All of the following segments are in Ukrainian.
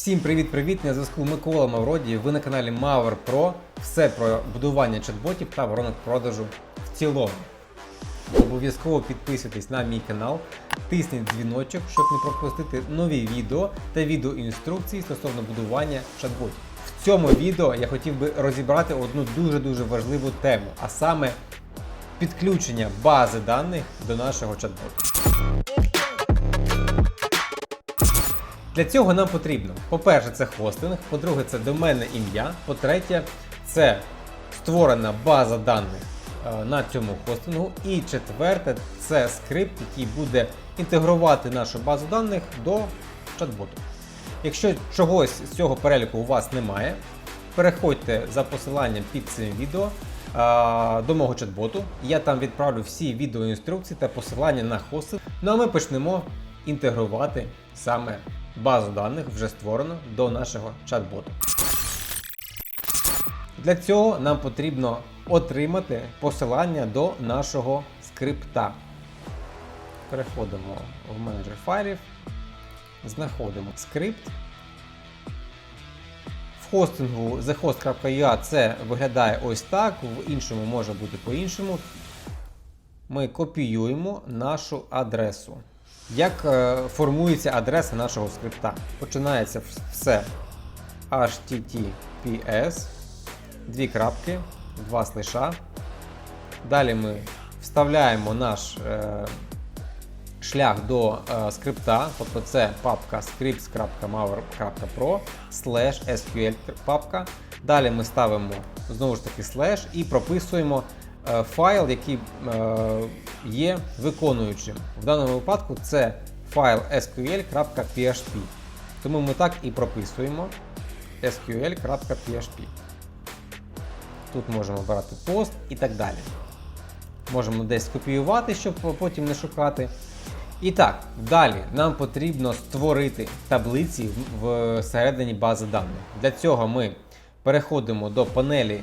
Всім привіт-привіт! На зв'язку Микола Мавроді. Ви на каналі Mavr Pro. Все про будування чат-ботів та воронок продажу в цілому. Обов'язково підписуйтесь на мій канал, тисніть дзвіночок, щоб не пропустити нові відео та відеоінструкції стосовно будування чат-ботів. В цьому відео я хотів би розібрати одну дуже-дуже важливу тему, а саме підключення бази даних до нашого чат-боту. Для цього нам потрібно, по-перше, це хостинг, по-друге, це доменне ім'я, по-третє, це створена база даних е, на цьому хостингу. І четверте, це скрипт, який буде інтегрувати нашу базу даних до чат-боту. Якщо чогось з цього переліку у вас немає, переходьте за посиланням під цим відео а, до мого чат-боту. Я там відправлю всі відеоінструкції та посилання на хостинг. Ну а ми почнемо інтегрувати саме базу даних, вже створену до нашого чат-боту. Для цього нам потрібно отримати посилання до нашого скрипта. Переходимо в менеджер файлів, знаходимо скрипт. В хостингу thehost.ua це виглядає ось так, в іншому може бути по-іншому. Ми копіюємо нашу адресу. Як е, формується адреса нашого скрипта? Починається все https, дві крапки, два слиша. Далі ми вставляємо наш е, шлях до е, скрипта, тобто це папка scripts.maver.pro slash sql папка. Далі ми ставимо знову ж таки слеш і прописуємо файл, який е, є виконуючим. В даному випадку це файл sql.php. Тому ми так і прописуємо sql.php. Тут можемо брати пост і так далі. Можемо десь скопіювати, щоб потім не шукати. І так, далі нам потрібно створити таблиці всередині бази даних. Для цього ми переходимо до панелі е,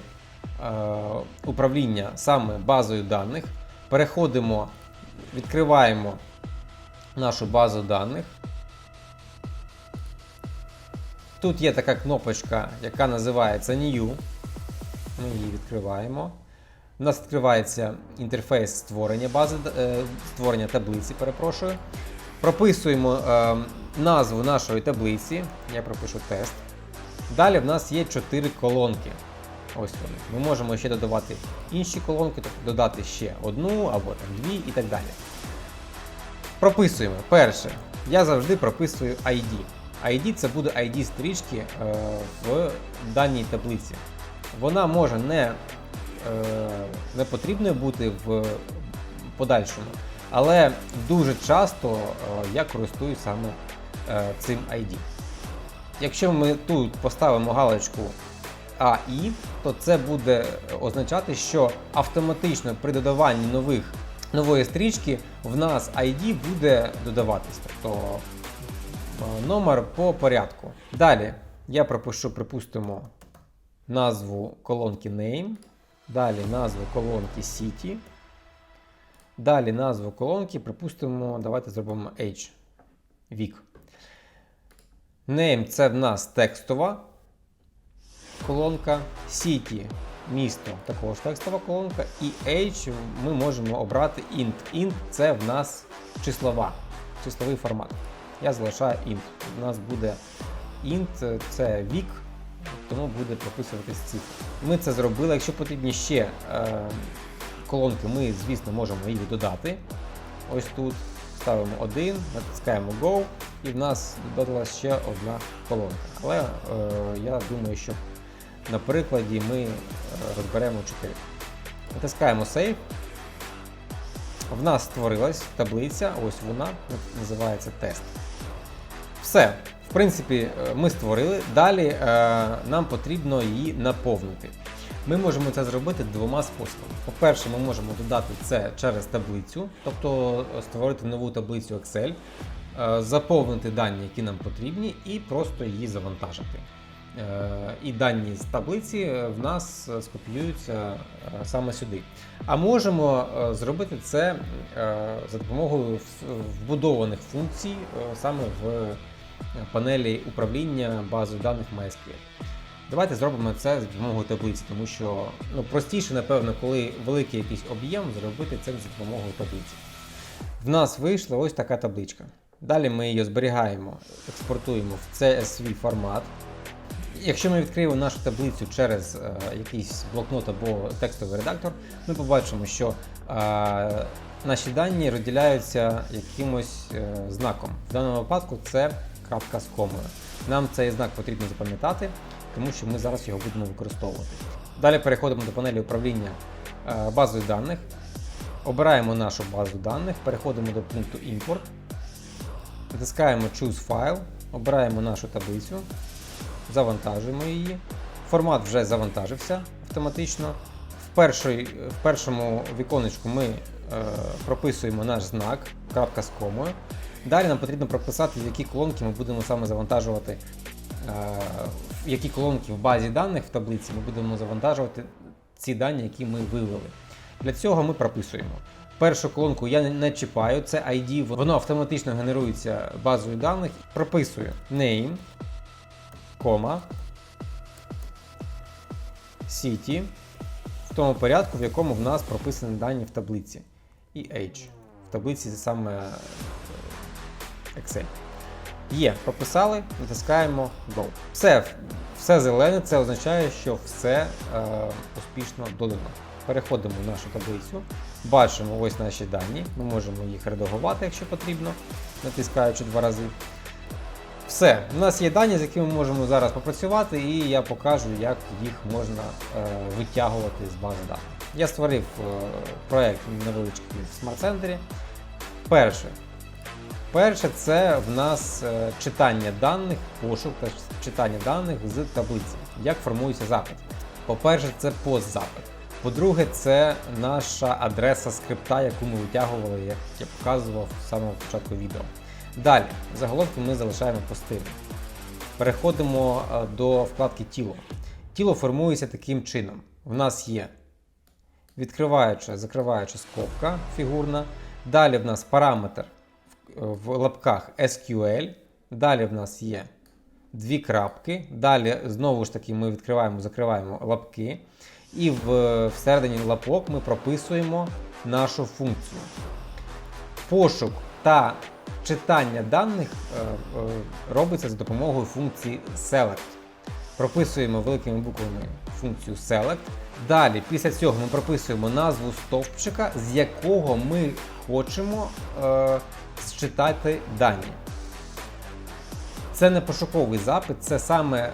управління саме базою даних, переходимо, відкриваємо нашу базу даних. Тут є така кнопочка, яка називається New. Ми її відкриваємо. У нас відкривається інтерфейс створення бази, е, створення таблиці, перепрошую. Прописуємо е, назву нашої таблиці. Я пропишу тест. Далі в нас є 4 колонки. Ось вони. Ми можемо ще додавати інші колонки, тобто додати ще одну або там дві і так далі. Прописуємо. Перше, я завжди прописую ID. ID це буде ID стрічки е, в даній таблиці. Вона може не, е, не потрібною бути в подальшому, але дуже часто е, я користуюсь саме е, цим ID. Якщо ми тут поставимо галочку AI, то це буде означати, що автоматично при додаванні нових, нової стрічки в нас ID буде додаватись. Тобто е, номер по порядку. Далі я пропишу, припустимо, назву колонки Name, далі назву колонки City, далі назву колонки, припустимо, давайте зробимо H. Вік. Name це в нас текстова колонка, City місто також текстова колонка, і H ми можемо обрати int. Int це в нас числова, числовий формат. Я залишаю int. У нас буде int це вік, тому буде прописуватись цифри. Ми це зробили. Якщо потрібні ще е, колонки, ми, звісно, можемо їх додати. Ось тут ставимо один, натискаємо Go, і в нас додалася ще одна колонка. Але е, я думаю, що на прикладі ми е, розберемо 4. Натискаємо Save. В нас створилась таблиця, ось вона, називається тест. Все. В принципі, е, ми створили. Далі е, нам потрібно її наповнити. Ми можемо це зробити двома способами. По-перше, ми можемо додати це через таблицю, тобто створити нову таблицю Excel, заповнити дані, які нам потрібні, і просто її завантажити. Е, І дані з таблиці е, в нас е, скопіюються саме сюди. А можемо зробити це за допомогою вбудованих функцій саме в панелі управління базою даних MySQL. Давайте зробимо це за допомогою таблиці, тому що ну, простіше, напевно, коли великий якийсь об'єм, зробити це за допомогою таблиці. В нас вийшла ось така табличка. Далі ми її зберігаємо, експортуємо в CSV формат. Якщо ми відкриємо нашу таблицю через е, якийсь блокнот або текстовий редактор, ми побачимо, що е, наші дані розділяються якимось е, знаком. В даному випадку це крапка з комою. Нам цей знак потрібно запам'ятати, тому що ми зараз його будемо використовувати. Далі переходимо до панелі управління е, базою даних. Обираємо нашу базу даних, переходимо до пункту Import, натискаємо Choose File, обираємо нашу таблицю, завантажуємо її. Формат вже завантажився автоматично. В, першій, в першому віконечку ми е, прописуємо наш знак, крапка з комою. Далі нам потрібно прописати, які колонки ми будемо саме завантажувати, е, які колонки в базі даних в таблиці ми будемо завантажувати ці дані, які ми вивели. Для цього ми прописуємо. Першу колонку я не чіпаю, це ID, воно автоматично генерується базою даних. Прописую name, кома, city, в тому порядку, в якому в нас прописані дані в таблиці. І age. В таблиці саме е, Excel. Є, прописали, натискаємо Go. Все, все зелене, це означає, що все е, успішно додано. Переходимо в нашу таблицю, бачимо ось наші дані. Ми можемо їх редагувати, якщо потрібно, натискаючи два рази. Все, у нас є дані, з якими ми можемо зараз попрацювати, і я покажу, як їх можна е, витягувати з бази даних. Я створив е, проект невеличкий в смарт-центрі. Перше. Перше, це в нас е, читання даних, пошук та читання даних з таблиці. Як формується запит? По-перше, це постзапит. По-друге, це наша адреса скрипта, яку ми витягували, як я показував з самого початку відео. Далі, заголовки ми залишаємо пустими. Переходимо е, до вкладки Тіло. Тіло формується таким чином. В нас є відкриваюча, закриваюча скобка фігурна. Далі в нас параметр в- лапках SQL. Далі в нас є дві крапки. Далі знову ж таки ми відкриваємо, закриваємо лапки. І в, всередині лапок ми прописуємо нашу функцію. Пошук та читання даних е, е, робиться за допомогою функції Select. Прописуємо великими буквами функцію Select. Далі, після цього ми прописуємо назву стовпчика, з якого ми хочемо е, зчитати дані. Це не пошуковий запит, це саме е,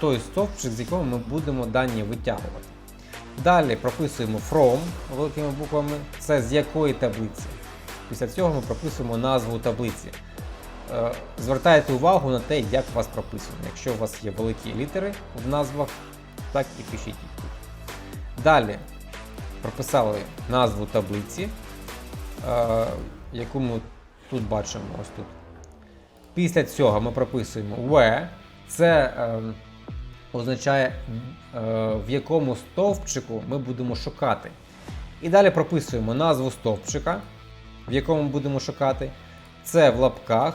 той стовпчик, з якого ми будемо дані витягувати. Далі прописуємо from великими буквами, це з якої таблиці. Після цього ми прописуємо назву таблиці. Е, Звертайте увагу на те, як у вас прописано. Якщо у вас є великі літери в назвах, так і пишіть їх. Далі прописали назву таблиці, е, яку ми тут бачимо ось тут. Після цього ми прописуємо where. Це е, означає, в якому стовпчику ми будемо шукати. І далі прописуємо назву стовпчика, в якому будемо шукати. Це в лапках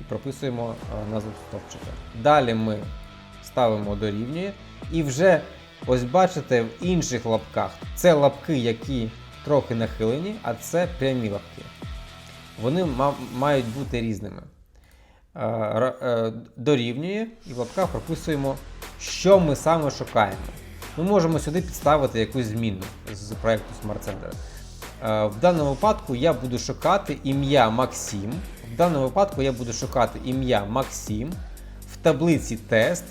і прописуємо е, назву стовпчика. Далі ми ставимо дорівнює. І вже ось бачите в інших лапках це лапки, які трохи нахилені, а це прямі лапки. Вони мають бути різними. Е, е, Дорівнює і в лапках прописуємо, що ми саме шукаємо. Ми можемо сюди підставити якусь зміну з проєкту Smart Center. Е, В даному випадку я буду шукати ім'я Максим. В даному випадку я буду шукати ім'я Максим в таблиці тест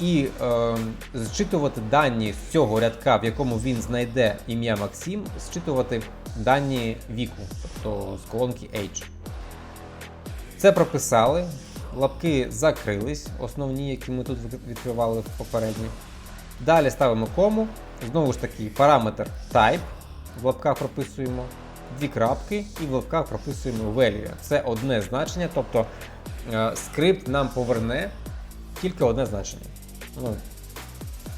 і е, зчитувати дані з цього рядка, в якому він знайде ім'я Максим, зчитувати дані віку, тобто з колонки Age. Це прописали, лапки закрились, основні, які ми тут відкривали попередньо. Далі ставимо кому. Знову ж таки, параметр type. В лапках прописуємо дві крапки і в лапках прописуємо value. Це одне значення, тобто е, скрипт нам поверне тільки одне значення. Ну,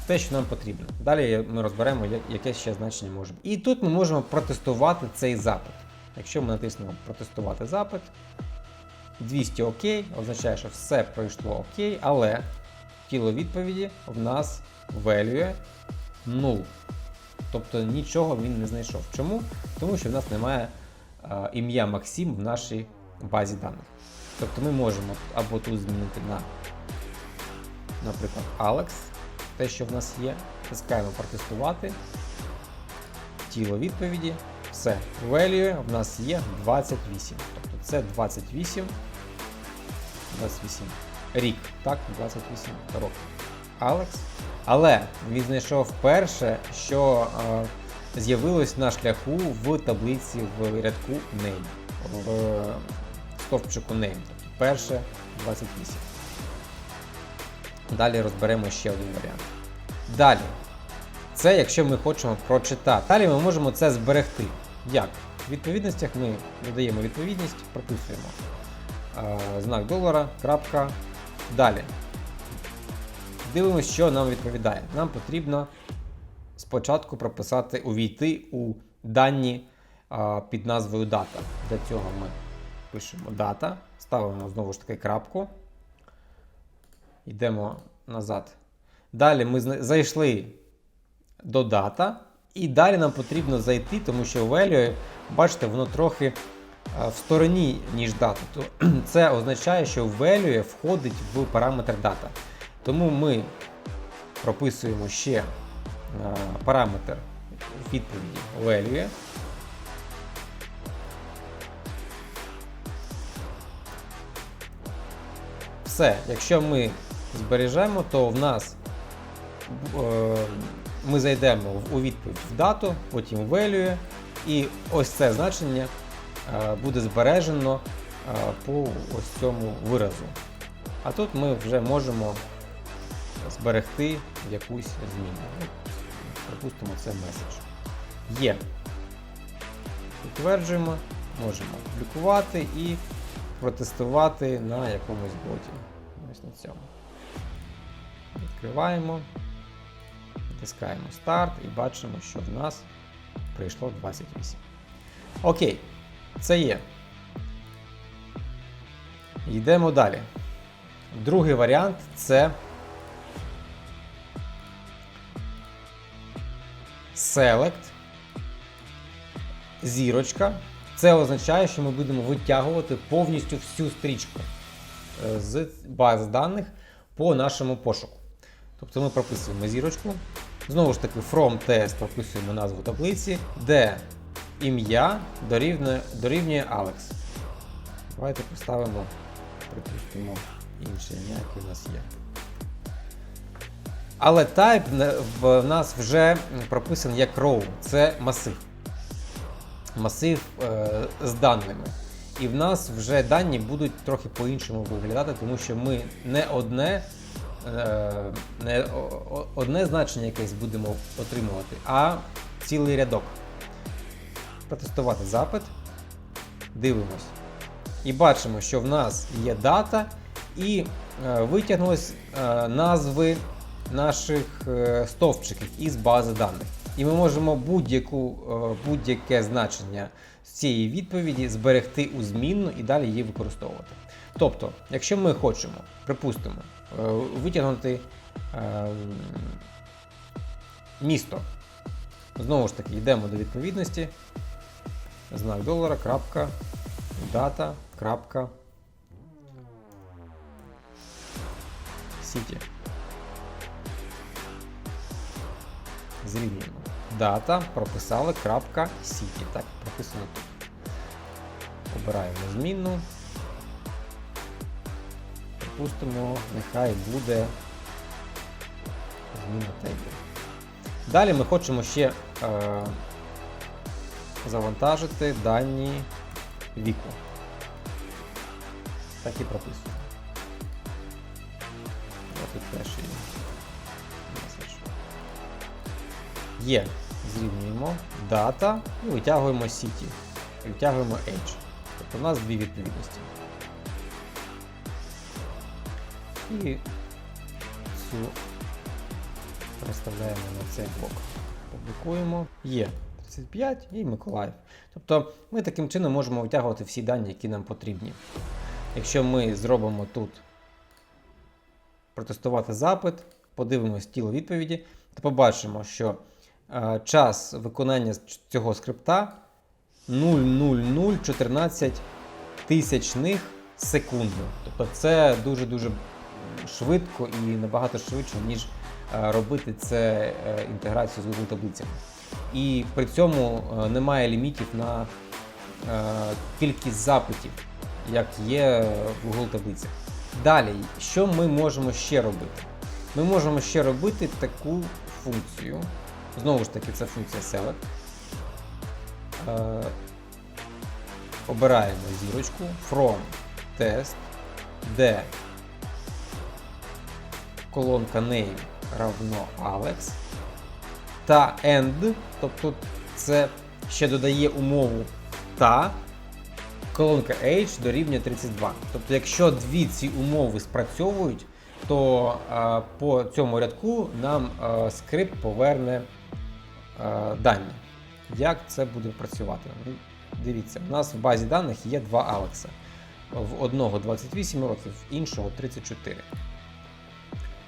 те, що нам потрібно. Далі ми розберемо, яке ще значення може. І тут ми можемо протестувати цей запит. Якщо ми натиснемо протестувати запит, 200 окей, означає, що все пройшло окей, але тіло відповіді в нас value 0. Тобто нічого він не знайшов. Чому? Тому що в нас немає е, ім'я Максим в нашій базі даних. Тобто ми можемо або тут змінити на, наприклад, Alex, те, що в нас є. Тискаємо протестувати. Тіло відповіді. Все. Value в нас є 28. Тобто це 28. 28. Рік. Так, 28 років. Алекс. Але він знайшов перше, що е, з'явилось на шляху в таблиці в рядку name. В е, стовпчику name. Тобто перше 28. Далі розберемо ще один варіант. Далі. Це якщо ми хочемо прочитати. Далі ми можемо це зберегти. Як? В відповідностях ми додаємо відповідність, прописуємо е, знак долара, крапка. Далі. Дивимося, що нам відповідає. Нам потрібно спочатку прописати, увійти у дані е, під назвою дата. Для цього ми пишемо дата, ставимо знову ж таки крапку. Йдемо назад. Далі ми зайшли до дата. І далі нам потрібно зайти, тому що value, бачите, воно трохи в стороні, ніж дата. Це означає, що value входить в параметр дата. Тому ми прописуємо ще е, параметр відповіді value. Все, якщо ми збережемо, то в нас е, ми зайдемо у відповідь в дату, потім value, і ось це значення е, буде збережено по ось цьому виразу. А тут ми вже можемо зберегти якусь зміну. Ну, Припустимо, це меседж. Є. Підтверджуємо, можемо публікувати і протестувати на якомусь боті. Ось на цьому. Відкриваємо. Натискаємо старт і бачимо, що в нас прийшло 28. Окей, це є. Йдемо далі. Другий варіант це Select. Зірочка. Це означає, що ми будемо витягувати повністю всю стрічку е, з бази даних по нашому пошуку. Тобто ми прописуємо зірочку. Знову ж таки, from test прописуємо назву таблиці, де ім'я дорівнює, дорівнює Alex. Давайте поставимо, припустимо, інше ім'я, яке в нас є. Але type в нас вже прописаний як row, це масив. Масив е, з даними. І в нас вже дані будуть трохи по-іншому виглядати, тому що ми не одне, е, не одне значення якесь будемо отримувати, а цілий рядок. Протестувати запит. Дивимось. І бачимо, що в нас є дата, і е, витягнулись е, назви наших е, стовпчиків із бази даних. І ми можемо будь-яку, е, будь-яке значення цієї відповіді зберегти у змінну і далі її використовувати. Тобто, якщо ми хочемо, припустимо, е, витягнути місто, знову ж таки, йдемо до відповідності, знак долара, крапка, дата, крапка, Сіті. Зрівнюємо. Дата прописали крапка Сіті. Так, прописано тут. Обираємо змінну. Припустимо, нехай буде зміна тейбл. Далі ми хочемо ще е, завантажити дані віку. Так і прописуємо. Ось тут перший меседж. Є. Зрівнюємо дата і витягуємо сіті. І витягуємо Age. Тобто у нас дві відповідності. І цю переставляємо на цей блок. Публікуємо. Є 35 і Миколаїв. Тобто ми таким чином можемо витягувати всі дані, які нам потрібні. Якщо ми зробимо тут протестувати запит, подивимось тіло відповіді, то побачимо, що час виконання цього скрипта 0,0014 тисячних секунди. Тобто це дуже-дуже швидко і набагато швидше, ніж е, робити це е, інтеграцію з Google таблицями. І при цьому е, немає лімітів на е, кількість запитів, як є в Google таблицях. Далі, що ми можемо ще робити? Ми можемо ще робити таку функцію. Знову ж таки, це функція select. Е, обираємо зірочку from test, де колонка name равно Alex та end, тобто це ще додає умову та колонка H дорівнює 32. Тобто, якщо дві ці умови спрацьовують, то е, по цьому рядку нам е, скрипт поверне дані. Як це буде працювати? Ну, Дивіться, у нас в базі даних є два Алекса. В одного 28 років, в іншого 34.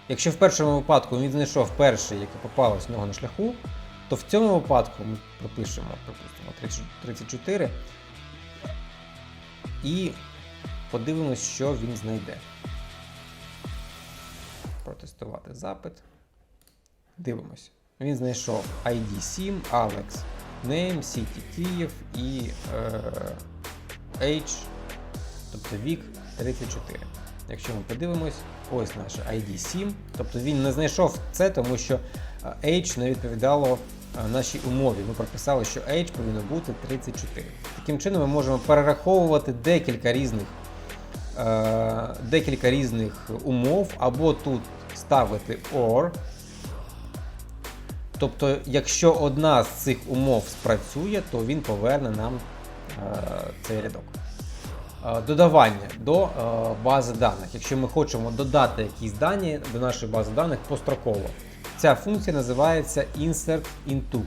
Якщо в першому випадку він знайшов перший, який попалось в нього на шляху, то в цьому випадку ми пропишемо, припустимо, 34 і подивимось, що він знайде. Протестувати запит. Дивимось. Він знайшов ID 7, Alex, Name, City Київ і е, Age, тобто вік 34. Якщо ми подивимось, ось наше ID 7. Тобто він не знайшов це, тому що е, Age не відповідало е, нашій умові. Ми прописали, що Age повинно бути 34. Таким чином ми можемо перераховувати декілька різних, е, декілька різних умов, або тут ставити OR. Тобто, якщо одна з цих умов спрацює, то він поверне нам е, цей рядок. Е, Додавання до е, бази даних. Якщо ми хочемо додати якісь дані до нашої бази даних построково, ця функція називається insert into.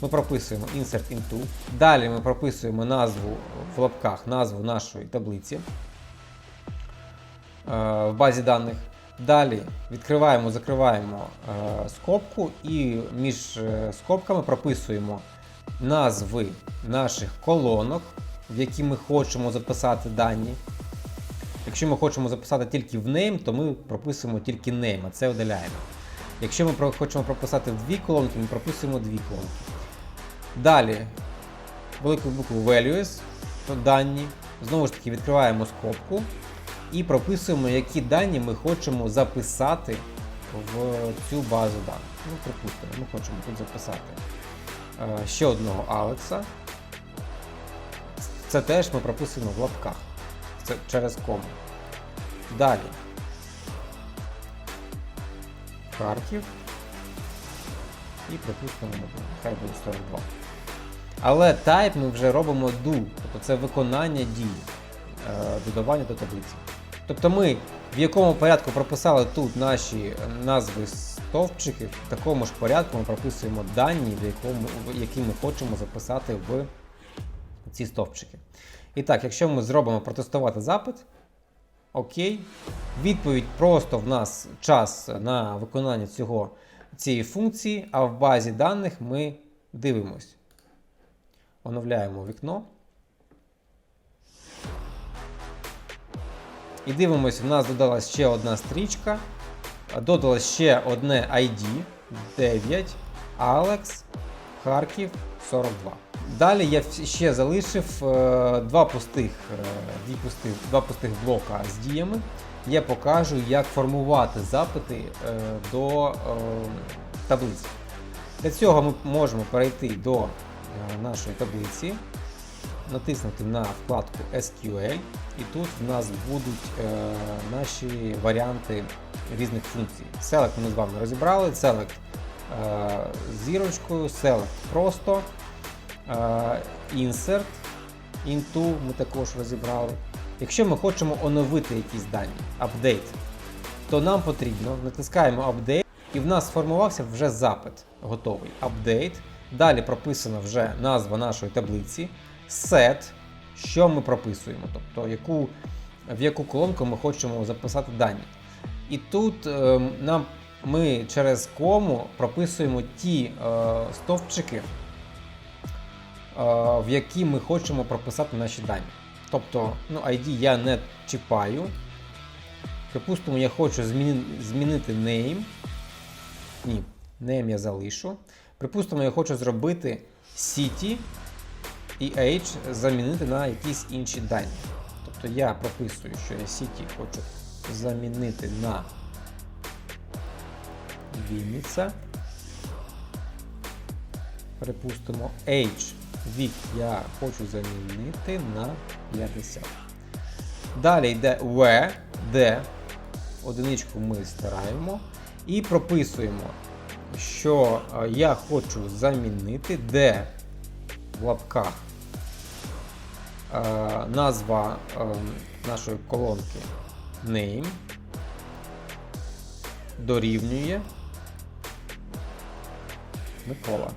Ми прописуємо insert into. Далі ми прописуємо назву в лапках назву нашої таблиці в базі даних. Далі відкриваємо, закриваємо е, скобку і між е, скобками прописуємо назви наших колонок, в які ми хочемо записати дані. Якщо ми хочемо записати тільки в name, то ми прописуємо тільки name, а це видаляємо. Якщо ми хочемо прописати дві колонки, ми прописуємо дві колонки. Dалі великою буквою values, дані. Знову ж таки, відкриваємо скобку і прописуємо, які дані ми хочемо записати в цю базу даних. Ну, припустимо, ми хочемо тут записати е, ще одного Алекса. Це теж ми прописуємо в лапках. Це через кому. Далі. Харків. І припустимо, хай буде 42. Але type ми вже робимо do, тобто це виконання дій, е, додавання до таблиці. Тобто ми в якому порядку прописали тут наші назви стовпчиків, в такому ж порядку ми прописуємо дані, в якому, які ми хочемо записати в ці стовпчики. І так, якщо ми зробимо протестувати запит, окей, відповідь просто в нас час на виконання цього, цієї функції, а в базі даних ми дивимось. Оновляємо вікно. І дивимось, в нас додалась ще одна стрічка. Додалось ще одне ID 9, Алекс, Харків 42. Далі я ще залишив е, два пустих, е, дві пустих, два пустих блока з діями. Я покажу, як формувати запити е, до таблиці. Для цього ми можемо перейти до нашої таблиці, натиснути на вкладку SQL, і тут в нас будуть е, наші варіанти різних функцій. Select ми з вами розібрали, Select е, зірочкою, Select просто, е, Insert, Into ми також розібрали. Якщо ми хочемо оновити якісь дані, Update, то нам потрібно натискаємо Update, і в нас сформувався вже запит готовий. Update. Далі прописана вже назва нашої таблиці, set, що ми прописуємо, тобто яку в яку колонку ми хочемо записати дані. І тут е, нам ми через кому прописуємо ті е, стовпчики, е, в які ми хочемо прописати наші дані. Тобто, ну, ID я не чіпаю. Припустимо, я хочу зміни, змінити name. Ні, name я залишу. Припустимо, я хочу зробити city і age замінити на якісь інші дані. Тобто я прописую, що я city хочу замінити на Вінниця. Припустимо, age вік я хочу замінити на 50. Далі йде V, де одиничку ми стираємо і прописуємо, що е, я хочу замінити, де в лапках назва е, нашої колонки name дорівнює Микола.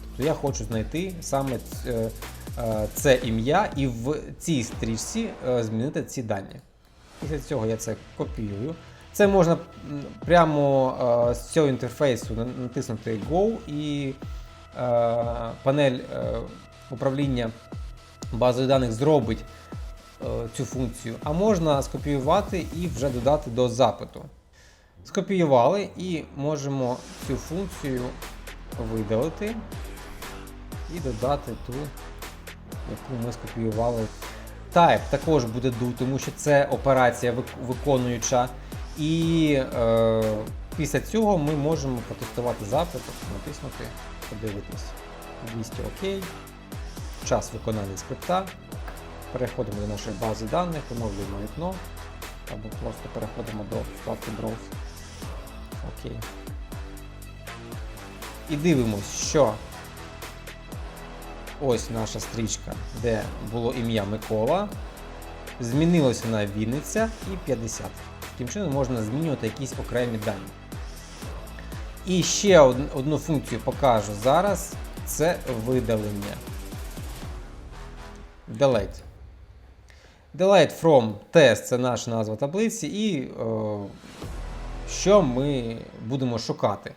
Тобто я хочу знайти саме е, е, це ім'я і в цій стрічці е, змінити ці дані. Після цього я це копіюю. Це можна прямо е, з цього інтерфейсу натиснути Go і е, панель е, управління базою даних зробить е, цю функцію, а можна скопіювати і вже додати до запиту. Скопіювали і можемо цю функцію видалити і додати ту, яку ми скопіювали. Type також буде do, тому що це операція виконуюча. І е, після цього ми можемо протестувати запит, натиснути, подивитись 200 ОК, час виконання скрипта. Переходимо до нашої бази даних, оновлюємо вікно або просто переходимо до вкладки Browse. Окей. І дивимось, що ось наша стрічка, де було ім'я Микола. Змінилося на Вінниця і 50. Таким чином можна змінювати якісь окремі дані. І ще одну функцію покажу зараз. Це видалення. Delete. Delete from test це наша назва таблиці, і е, що ми будемо шукати.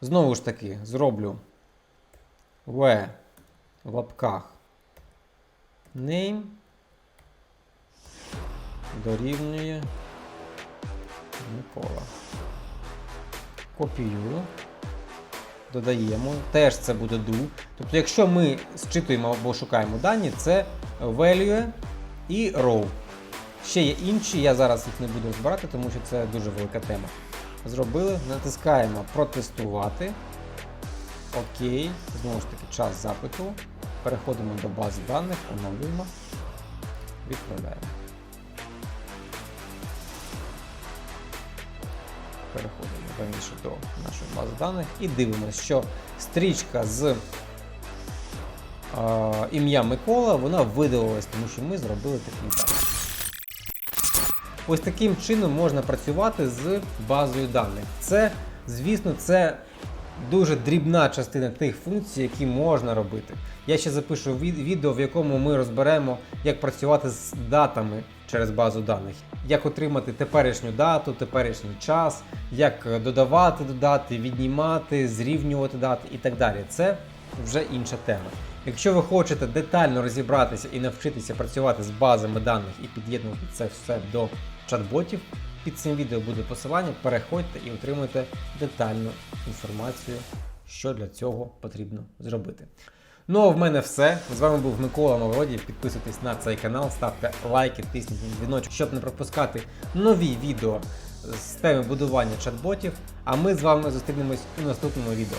Знову ж таки, зроблю v в лапках name дорівнює Микола. Копіюю. Додаємо. Теж це буде do. Тобто, якщо ми зчитуємо або шукаємо дані, це value і row. Ще є інші, я зараз їх не буду розбирати, тому що це дуже велика тема. Зробили, натискаємо протестувати. Окей, знову ж таки, час запиту. Переходимо до бази даних, оновлюємо, відправляємо. Переходимо раніше до нашої бази даних і дивимося, що стрічка з е, ім'я Микола вона видалилась, тому що ми зробили такий так. Ось таким чином можна працювати з базою даних. Це, звісно, це дуже дрібна частина тих функцій, які можна робити. Я ще запишу ві- відео, в якому ми розберемо, як працювати з датами через базу даних, як отримати теперішню дату, теперішній час, як е, додавати додати, віднімати, зрівнювати дати і так далі. Це вже інша тема. Якщо ви хочете детально розібратися і навчитися працювати з базами даних і під'єднувати це все до чат-ботів, під цим відео буде посилання. Переходьте і отримуйте детальну інформацію, що для цього потрібно зробити. Ну а в мене все. З вами був Микола Мавродій. Підписуйтесь на цей канал, ставте лайки, тисніть дзвіночок, щоб не пропускати нові відео з теми будування чат-ботів. А ми з вами зустрінемось у наступному відео.